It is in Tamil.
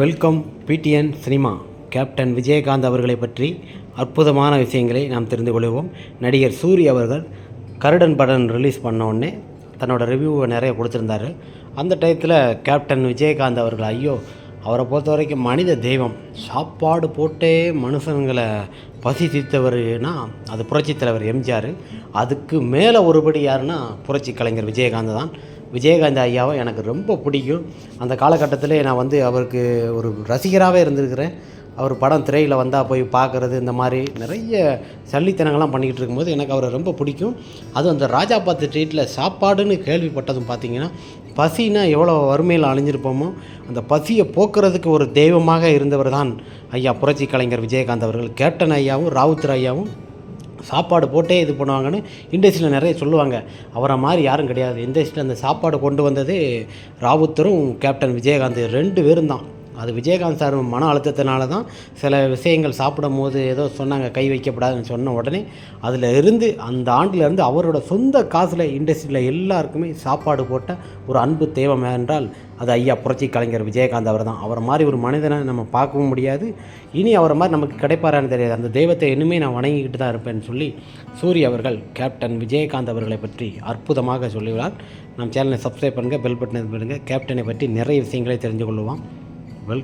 Welcome PTN cinema. Captain Vijayakanth அவர்களை பற்றி அற்புதமான விஷயங்களை நாம் தெரிந்து கொள்வோம். நடிகர் சூரி அவர்கள் கருடன் படம் ரிலீஸ் பண்ண உடனே தன்னோட ரிவ்யூவை நிறைய கொடுத்துருந்தாரு. அந்த டயத்தில் கேப்டன் விஜயகாந்த் அவர்கள் ஐயோ அவரை பொறுத்த வரைக்கும் மனித தெய்வம். சாப்பாடு போட்டே மனுஷங்களை பசி தீர்த்தவர்னா அது புரட்சித் தலைவர் எம்ஜிஆர். அதுக்கு மேலே ஒருபடி யாருன்னா புரட்சி கலைஞர் விஜயகாந்த் தான். விஜயகாந்த் ஐயாவை எனக்கு ரொம்ப பிடிக்கும். அந்த காலகட்டத்தில் நான் வந்து அவருக்கு ஒரு ரசிகராகவே இருந்திருக்கிறேன். அவர் படம் திரையில் வந்தால் போய் பார்க்குறது இந்த மாதிரி நிறைய சல்லித்தனங்கள்லாம் பண்ணிக்கிட்டு இருக்கும்போது எனக்கு அவரை ரொம்ப பிடிக்கும். அதுவும் அந்த ராஜா பாத்து ஸ்ட்ரீட்டில் சாப்பாடுன்னு கேள்விப்பட்டதும் பார்த்தீங்கன்னா பசினா எவ்வளோ வறுமையில் அழிஞ்சிருப்போமோ அந்த பசியை போக்குறதுக்கு ஒரு தெய்வமாக இருந்தவர் தான் ஐயா புரட்சி கலைஞர் விஜயகாந்த் அவர்கள். கேப்டன் ஐயாவும் ராவுத்தர் ஐயாவும் சாப்பாடு போட்டே இது பண்ணுவாங்கன்னு இண்டஸ்ட்ரியில் நிறைய சொல்லுவாங்க. அவரை மாதிரி யாரும் கிடையாது. இண்டஸ்ட்ரியில் அந்த சாப்பாடு கொண்டு வந்தது ராவுத்தரும் கேப்டன் விஜயகாந்த் ரெண்டு பேரும் தான். அது விஜயகாந்த் சார் மன அழுத்தத்தினால தான் சில விஷயங்கள் சாப்பிடும் போது ஏதோ சொன்னாங்க கை வைக்கப்படாதுன்னு சொன்ன உடனே அதில் இருந்து அந்த ஆண்டில் இருந்து அவரோட சொந்த காசில் இண்டஸ்ட்ரியில் எல்லாருக்குமே சாப்பாடு போட்ட ஒரு அன்பு தெய்வம் என்றால் அது ஐயா புரட்சி கலைஞர் விஜயகாந்த் அவர் தான் அவரை மாதிரி ஒரு மனிதனை நம்ம பார்க்கவும் முடியாது. இனி அவரை மாதிரி நமக்கு கிடைப்பாரான்னு தெரியாது. அந்த தெய்வத்தை இன்னுமே நான் வணங்கிக்கிட்டு தான் இருப்பேன்னு சொல்லி சூரி அவர்கள் கேப்டன் விஜயகாந்த் அவர்களை பற்றி அற்புதமாக சொல்லியுள்ளார். நம் சேனலை சப்ஸ்கிரைப் பண்ணுங்கள் பெல் பட்டனை பண்ணுங்கள் கேப்டனை பற்றி நிறைய விஷயங்களை தெரிஞ்சு கொள்வோம் well